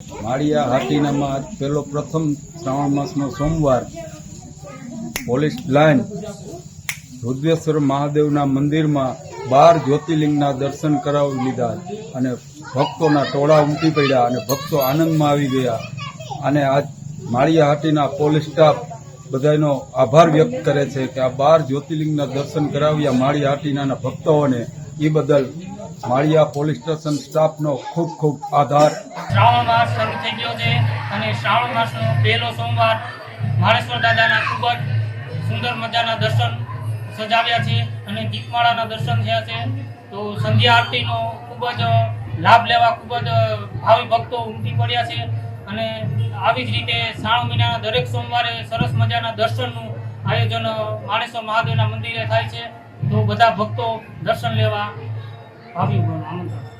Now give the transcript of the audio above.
માળિયા હાટીનામાં આજ પહેલો પ્રથમ શ્રાવણ માસનો સોમવાર. પોલીસ લાઇન રુદ્રેશ્વર મહાદેવના મંદિરમાં બાર જ્યોતિર્લિંગના દર્શન કરાવી લીધા અને ભક્તોના ટોળા ઉમટી પડ્યા અને ભક્તો આનંદમાં આવી ગયા. અને આજ માળિયા હાટીના પોલીસ સ્ટાફ બધાનો આભાર વ્યક્ત કરે છે કે આ બાર જ્યોતિર્લિંગના દર્શન કરાવ્યા માળિયા હાટીના ભક્તોને. એ બદલ માળિયા પોલીસ સ્ટેશન સ્ટાફનો ખૂબ ખૂબ આભાર શ્રાવણ માસ શરૂ થઈ ગયો છે અને શ્રાવણ માસનો પહેલો સોમવાર માણેશ્વર દાદાના ખૂબ જ સુંદર મજાના દર્શન સજાવ્યા છે અને દીપમાળાના દર્શન થયા છે. તો સંધ્યા આરતીનો ખૂબ જ લાભ લેવા ખૂબ જ ભાવિ ભક્તો ઉમટી પડ્યા છે અને આવી જ રીતે શ્રાવણ મહિનાના દરેક સોમવારે સરસ મજાના દર્શનનું આયોજન માણેશ્વર મહાદેવના મંદિરે થાય છે. તો બધા ભક્તો દર્શન લેવા Có gì vừa?